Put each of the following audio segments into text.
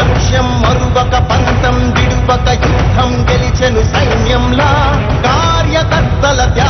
లక్ష్యం మరువక పంతం విడువక యుద్ధం గెలిచెను సైన్యంలా. కార్యకర్తల త్యాగ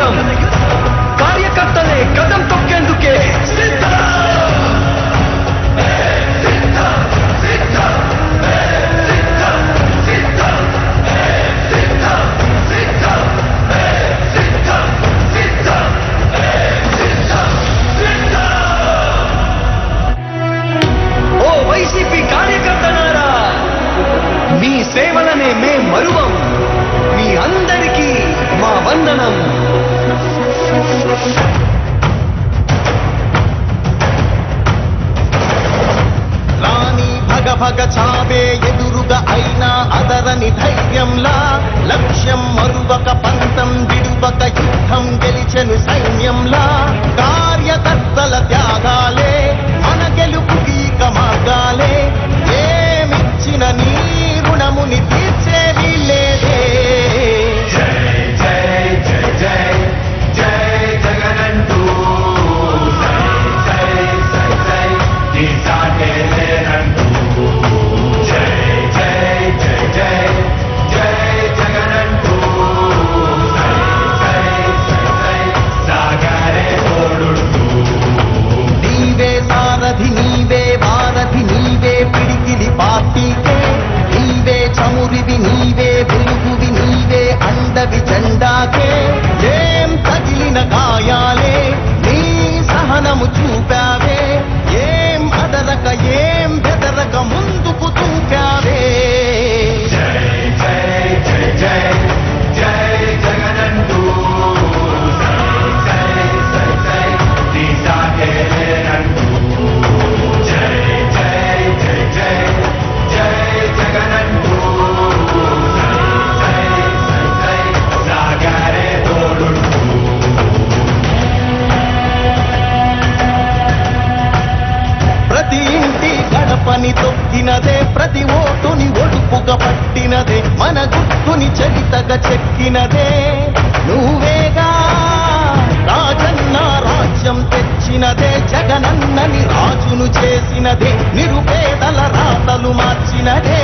యుద్ధం కార్యకర్తలే కథం తొక్కేందుకే. కార్యకర్తనారా మీ సేవలనే మే మరువం. పట్టణం రాణి భగ చావే ఎదురుగ అయినా అదరని ధైర్యంలా లక్ష్యం మరువక పంతం విడువక యుద్ధం గెలిచెను సైన్యంలా కార్యకర్తల చెప్పినదే మన గుర్తుని చరితగా చెక్కినదే. నువ్వేగా రాజన్న రాజ్యం తెచ్చినదే జగనన్నని రాజును చేసినదే నిరుపేదల రాతలు మార్చినదే.